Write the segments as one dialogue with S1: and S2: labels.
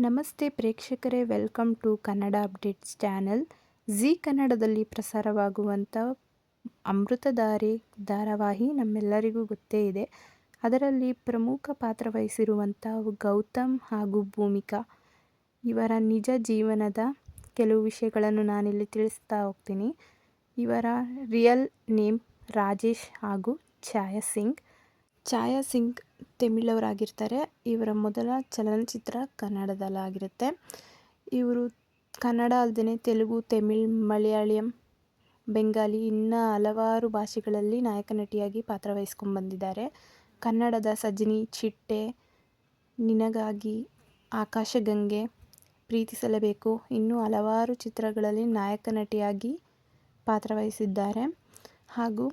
S1: ನಮಸ್ತೆ ಪ್ರೇಕ್ಷಕರೇ, welcome to Kannada updates channel. Zee ಕನ್ನಡದಲ್ಲಿ ಪ್ರಸಾರವಾಗುವಂಥ ಅಮೃತಧಾರೆ ಧಾರಾವಾಹಿ ನಮ್ಮೆಲ್ಲರಿಗೂ ಗೊತ್ತೇ ಇದೆ. ಅದರಲ್ಲಿ ಪ್ರಮುಖ ಪಾತ್ರ ವಹಿಸಿರುವಂಥ ಗೌತಮ್ ಹಾಗೂ ಭೂಮಿಕಾ. ಇವರ ನಿಜ ಜೀವನದ ಕೆಲವು ವಿಷಯಗಳನ್ನು ನಾನಿಲ್ಲಿ ತಿಳಿಸ್ತಾ ಹೋಗ್ತೀನಿ. ಇವರ ರಿಯಲ್ ನೇಮ್ ರಾಜೇಶ್ ಹಾಗೂ ಛಾಯಾ ಸಿಂಗ್ ಛಾಯಾ ಸಿಂಗ್ ತಮಿಳವರಾಗಿರ್ತಾರೆ. ಇವರ ಮೊದಲ ಚಲನಚಿತ್ರ ಕನ್ನಡದಲ್ಲಾಗಿರುತ್ತೆ. ಇವರು ಕನ್ನಡ ಅಲ್ಲದೇ ತೆಲುಗು, ತಮಿಳ್, ಮಲಯಾಳಂ, ಬೆಂಗಾಲಿ ಇನ್ನೂ ಹಲವಾರು ಭಾಷೆಗಳಲ್ಲಿ ನಾಯಕ ನಟಿಯಾಗಿ ಪಾತ್ರ ವಹಿಸ್ಕೊಂಡು ಬಂದಿದ್ದಾರೆ. ಕನ್ನಡದ ಸಜನಿ ಚಿಟ್ಟೆ, ನಿನಗಾಗಿ ಆಕಾಶಗಂಗೆ ಪ್ರೀತಿಸಲೇಬೇಕು ಇನ್ನೂ ಹಲವಾರು ಚಿತ್ರಗಳಲ್ಲಿ ನಾಯಕ ನಟಿಯಾಗಿ ಪಾತ್ರವಹಿಸಿದ್ದಾರೆ ಹಾಗೂ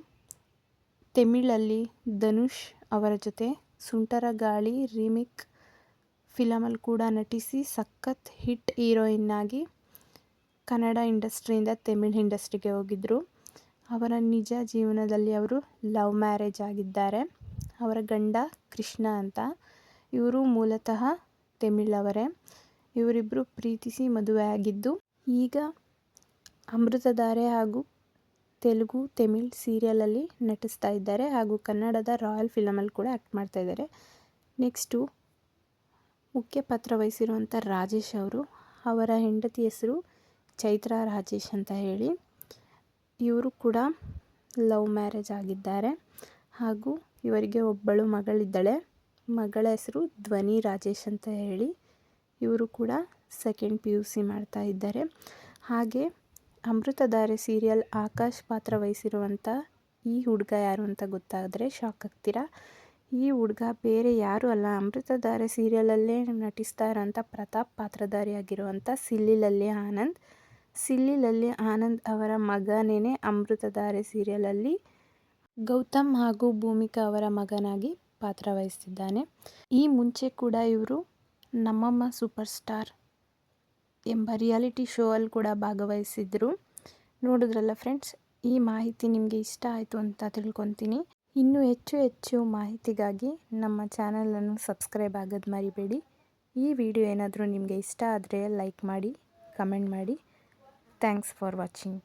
S1: ತಮಿಳಲ್ಲಿ ಧನುಷ್ ಅವರ ಜೊತೆ ಸುಂಟರ ಗಾಳಿ ರಿಮಿಕ್ ಫಿಲಮಲ್ಲಿ ಕೂಡ ನಟಿಸಿ ಸಖತ್ ಹಿಟ್ ಹೀರೋಯಿನ್ ಆಗಿ ಕನ್ನಡ ಇಂಡಸ್ಟ್ರಿಯಿಂದ ತಮಿಳ್ ಇಂಡಸ್ಟ್ರಿಗೆ ಹೋಗಿದ್ದರು ಅವರ ನಿಜ ಜೀವನದಲ್ಲಿ ಅವರು ಲವ್ ಮ್ಯಾರೇಜ್ ಆಗಿದ್ದಾರೆ. ಅವರ ಗಂಡ ಕೃಷ್ಣ ಅಂತ. ಇವರು ಮೂಲತಃ ತಮಿಳವರೇ ಇವರಿಬ್ಬರು ಪ್ರೀತಿಸಿ ಮದುವೆ ಆಗಿದ್ದು ಈಗ ಅಮೃತಧಾರೆ ಹಾಗೂ ತೆಲುಗು, ತಮಿಳ್ ಸೀರಿಯಲಲ್ಲಿ ನಟಿಸ್ತಾ ಇದ್ದಾರೆ ಹಾಗೂ ಕನ್ನಡದ ರಾಯಲ್ ಫಿಲಮಲ್ಲಿ ಕೂಡ ಆ್ಯಕ್ಟ್ ಮಾಡ್ತಾ ಇದ್ದಾರೆ. ನೆಕ್ಸ್ಟು, ಮುಖ್ಯ ಪಾತ್ರ ವಹಿಸಿರುವಂಥ ರಾಜೇಶ್ ಅವರು. ಅವರ ಹೆಂಡತಿ ಹೆಸರು ಚೈತ್ರ ರಾಜೇಶ್ ಅಂತ ಹೇಳಿ. ಇವರು ಕೂಡ ಲವ್ ಮ್ಯಾರೇಜ್ ಆಗಿದ್ದಾರೆ ಹಾಗೂ ಇವರಿಗೆ ಒಬ್ಬಳು ಮಗಳಿದ್ದಾಳೆ. ಮಗಳ ಹೆಸರು ಧ್ವನಿ ರಾಜೇಶ್ ಅಂತ ಹೇಳಿ. ಇವರು ಕೂಡ ಸೆಕೆಂಡ್ ಪಿ ಯು ಸಿ ಮಾಡ್ತಾ ಇದ್ದಾರೆ. ಹಾಗೆ ಅಮೃತಧಾರೆ ಸೀರಿಯಲ್ ಆಕಾಶ್ ಪಾತ್ರ ವಹಿಸಿರುವಂಥ ಈ ಹುಡುಗ ಯಾರು ಅಂತ ಗೊತ್ತಾದರೆ ಶಾಕ್ ಆಗ್ತೀರಾ? ಈ ಹುಡುಗ ಬೇರೆ ಯಾರೂ ಅಲ್ಲ. ಅಮೃತಧಾರೆ ಸೀರಿಯಲಲ್ಲೇ ನಟಿಸ್ತಾ ಇರೋಂಥ ಪ್ರತಾಪ್ ಪಾತ್ರಧಾರಿಯಾಗಿರುವಂಥ ಸಿಲ್ಲಿಲಲ್ಲಿ ಆನಂದ್. ಸಿಲ್ಲಿಲಲ್ಲಿ ಆನಂದ್ ಅವರ ಮಗನೇ ಅಮೃತಧಾರೆ ಸೀರಿಯಲಲ್ಲಿ ಗೌತಮ್ ಹಾಗೂ ಭೂಮಿಕಾ ಅವರ ಮಗನಾಗಿ ಪಾತ್ರ ವಹಿಸ್ತಿದ್ದಾನೆ. ಈ ಮುಂಚೆ ಕೂಡ ಇವರು ನಮ್ಮಮ್ಮ ಸೂಪರ್ ಸ್ಟಾರ್ ಎಂಬ ರಿಯಾಲಿಟಿ ಶೋ ಅಲ್ಲಿ ಕೂಡ ಭಾಗವಹಿಸಿದ್ರು. ನೋಡಿದ್ರಲ್ಲ ಫ್ರೆಂಡ್ಸ್ ಈ ಮಾಹಿತಿ ನಿಮಗೆ ಇಷ್ಟ ಆಯಿತು ಅಂತ ತಿಳ್ಕೊತೀನಿ. ಇನ್ನೂ ಹೆಚ್ಚು ಹೆಚ್ಚು ಮಾಹಿತಿಗಾಗಿ ನಮ್ಮ ಚಾನಲನ್ನು ಸಬ್ಸ್ಕ್ರೈಬ್ ಆಗೋದು ಮರಿಬೇಡಿ. ಈ ವಿಡಿಯೋ ಏನಾದರೂ ನಿಮಗೆ ಇಷ್ಟ ಆದರೆ ಲೈಕ್ ಮಾಡಿ ಕಮೆಂಟ್ ಮಾಡಿ. Thanks for watching